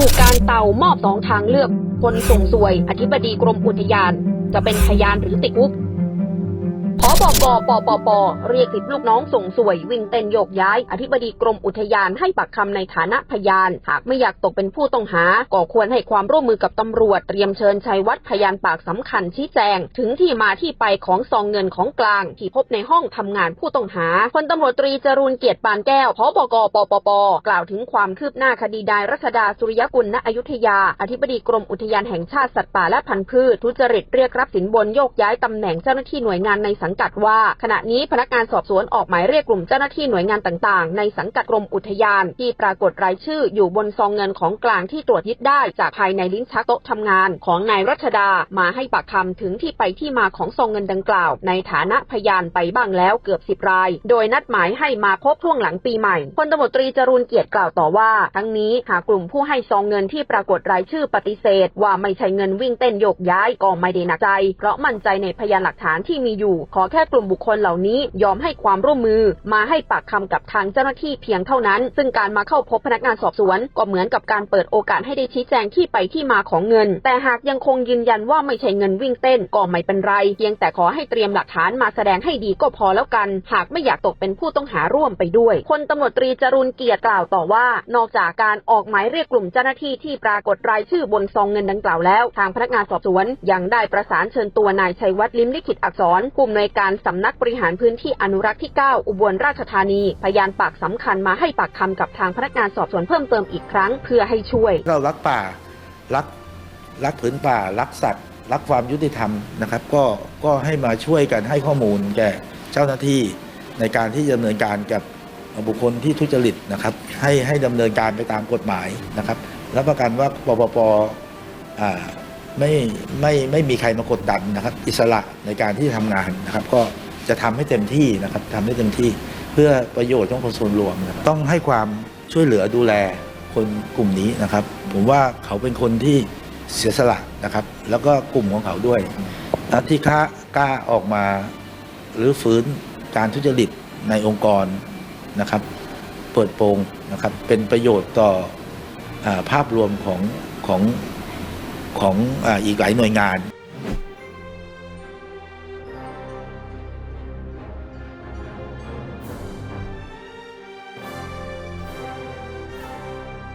ถูกการเตามอบสองทางเลือกคนส่งสวย อธิบดีกรมอุทยาน จะเป็นพยานหรือติดคุก บกปปป เรียกสิทธิลูกน้องส่งสวยวิ่งเต้นโยกย้าย อธิบดีกรมอุทยานให้ปากคำในฐานะพยาน หากไม่อยากตกเป็นผู้ต้องหา ก็ควรให้ความร่วมมือกับตำรวจ เตรียมเชิญชัยวัฒน์พยานปากสำคัญชี้แจง ถึงที่มาที่ไปของซองเงินของกลาง ที่พบในห้องทำงานผู้ต้องหาพลตำรวจตรีจรูนเกียรติปานแก้วพบกปปป กล่าวถึงความคืบหน้าคดีนายรัชดาสุริยกุลณอยุธยา อธิบดีกรมอุทยานแห่งชาติสัตว์ป่าและพันธุ์พืชทุจริตเรียกรับสินบนโยกย้ายตำแหน่งเจ้าหน้าที่หน่วยงานในสังกัดว่าขณะนี้พนักงานสอบสวนออกหมายเรียกกลุ่มเจ้าหน้าที่หน่วยงานต่าง ๆ ในสังกัดกรมอุทยาน ที่ปรากฏรายชื่ออยู่บนซองเงินของกลางที่ตรวจยึดได้จากภายในลิ้นชักโต๊ะทำงานของนายรัชดามาให้ปากคำถึงที่ไปที่มาของซองเงินดังกล่าว ในฐานะพยานไปบ้างแล้วเกือบสิบราย โดยนัดหมายให้มาพบช่วงหลังปีใหม่พลตำรวจตรีจรูนเกียรติกล่าวต่อว่า ทั้งนี้หากกลุ่มผู้ให้ซองเงินที่ปรากฏรายชื่อปฏิเสธ ว่าไม่ใช่เงินวิ่งเต้นโยกย้ายก็ไม่ได้หนักใจ เพราะมั่นใจในพยานหลักฐานที่มีอยู่ขอแค่ค่กลุ่มบุคคลเหล่านี้ยอมให้ความร่วมมือมาให้ปากคำกับทางเจ้าหน้าที่เพียงเท่านั้น ซึ่งการมาเข้าพบพนักงานสอบสวน ก็เหมือนกับการเปิดโอกาสให้ได้ชี้แจงที่ไปที่มาของเงิน แต่หากยังคงยืนยันว่าไม่ใช่เงินวิ่งเต้นก็ไม่เป็นไร เพียงแต่ขอให้เตรียมหลักฐานมาแสดงให้ดีก็พอแล้วกัน หากไม่อยากตกเป็นผู้ต้องหาร่วมไปด้วยพลตำรวจตรีจรูนเกียรติกล่าวต่อว่า นอกจากการออกหมายเรียกกลุ่มเจ้าหน้าที่ที่ปรากฏรายชื่อบนซองเงินดังกล่าวแล้ว ทางพนักงานสอบสวนยังได้ประสานเชิญตัวนายชัยวัฒน์ลิมลิขิตอักษรผู้อำนวยการสำนักบริหารพื้นที่อนุรักษ์ที่ 9 อุบลราชธานี พยานปากสำคัญมาให้ปากคำกับทางพนักงานสอบสวนเพิ่มเติมอีกครั้งเพื่อให้ช่วย เรารักป่า รัก รักผืนป่า รักสัตว์ รักความยุติธรรมนะครับ ก็ ก็ให้มาช่วยกันให้ข้อมูลแก่เจ้าหน้าที่ในการที่จะดำเนินการกับบุคคลที่ทุจริตนะครับ ให้ให้ดำเนินการไปตามกฎหมายนะครับ รับประกันว่าปปปอ่า ไม่ไม่ไม่มีใครมากดดันนะครับ อิสระในการที่ทำงานนะครับ ก็จะทำให้เต็มที่นะครับทำให้เต็มที่เพื่อประโยชน์ของคนส่วนรวมนะครับต้องให้ความช่วยเหลือดูแลคนกลุ่มนี้นะครับ ผมว่าเขาเป็นคนที่เสียสละนะครับ แล้วก็กลุ่มของเขาด้วยนะที่ค้ากล้าออกมาหรือฟื้นการทุจริตในองค์กรนะครับ เปิดโปงนะครับเป็นประโยชน์ต่ออภาพรวมของของ ของอีกหลายหน่วยงาน